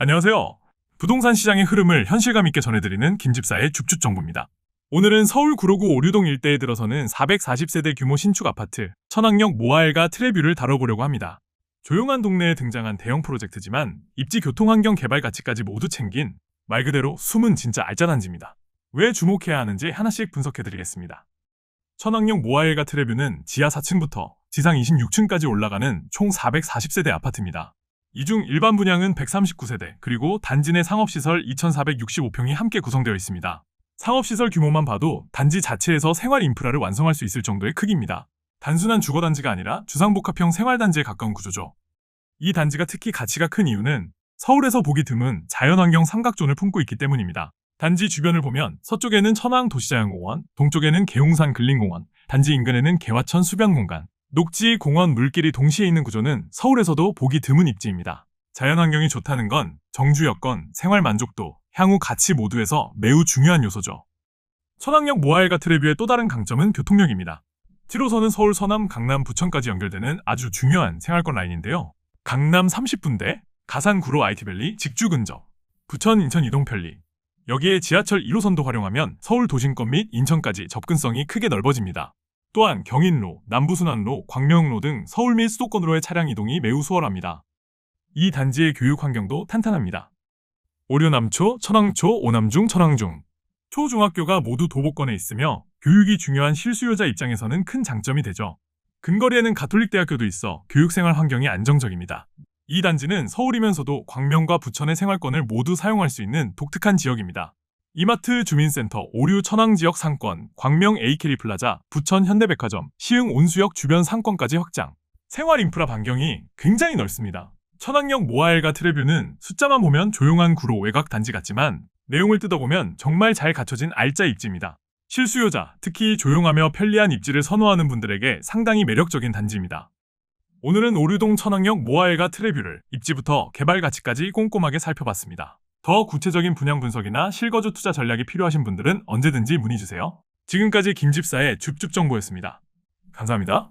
안녕하세요. 부동산 시장의 흐름을 현실감 있게 전해드리는 김집사의 줍줍 정보입니다. 오늘은 서울 구로구 오류동 일대에 들어서는 440세대 규모 신축 아파트 천왕역 모아엘과 트레뷰를 다뤄보려고 합니다. 조용한 동네에 등장한 대형 프로젝트지만 입지 교통 환경 개발 가치까지 모두 챙긴 말 그대로 숨은 진짜 알짜단지입니다. 왜 주목해야 하는지 하나씩 분석해드리겠습니다. 천왕역 모아엘과 트레뷰는 지하 4층부터 지상 26층까지 올라가는 총 440세대 아파트입니다. 이 중 일반 분양은 139세대, 그리고 단지 내 상업시설 2,465평이 함께 구성되어 있습니다. 상업시설 규모만 봐도 단지 자체에서 생활 인프라를 완성할 수 있을 정도의 크기입니다. 단순한 주거단지가 아니라 주상복합형 생활단지에 가까운 구조죠. 이 단지가 특히 가치가 큰 이유는 서울에서 보기 드문 자연환경 삼각존을 품고 있기 때문입니다. 단지 주변을 보면 서쪽에는 천왕 도시자연공원, 동쪽에는 계웅산 근린공원, 단지 인근에는 개화천 수변공간, 녹지, 공원, 물길이 동시에 있는 구조는 서울에서도 보기 드문 입지입니다. 자연환경이 좋다는 건 정주 여건, 생활 만족도, 향후 가치 모두에서 매우 중요한 요소죠. 천왕역 모아엘과 트레뷰의 또 다른 강점은 교통력입니다. 7호선은 서울 서남, 강남, 부천까지 연결되는 아주 중요한 생활권 라인인데요. 강남 30분대, 가산 구로 IT밸리, 직주 근접, 부천 인천 이동 편리. 여기에 지하철 1호선도 활용하면 서울 도심권 및 인천까지 접근성이 크게 넓어집니다. 또한 경인로, 남부순환로, 광명로 등 서울 및 수도권으로의 차량 이동이 매우 수월합니다. 이 단지의 교육 환경도 탄탄합니다. 오류남초, 천왕초, 오남중, 천왕중. 초중학교가 모두 도보권에 있으며 교육이 중요한 실수요자 입장에서는 큰 장점이 되죠. 근거리에는 가톨릭대학교도 있어 교육생활 환경이 안정적입니다. 이 단지는 서울이면서도 광명과 부천의 생활권을 모두 사용할 수 있는 독특한 지역입니다. 이마트 주민센터 오류 천왕 지역 상권, 광명 에이케리 플라자, 부천 현대백화점, 시흥 온수역 주변 상권까지 확장. 생활 인프라 반경이 굉장히 넓습니다. 천왕역 모아엘과 트레뷰는 숫자만 보면 조용한 구로 외곽 단지 같지만 내용을 뜯어보면 정말 잘 갖춰진 알짜 입지입니다. 실수요자, 특히 조용하며 편리한 입지를 선호하는 분들에게 상당히 매력적인 단지입니다. 오늘은 오류동 천왕역 모아엘과 트레뷰를 입지부터 개발 가치까지 꼼꼼하게 살펴봤습니다. 더 구체적인 분양 분석이나 실거주 투자 전략이 필요하신 분들은 언제든지 문의 주세요. 지금까지 김집사의 줍줍 정보였습니다. 감사합니다.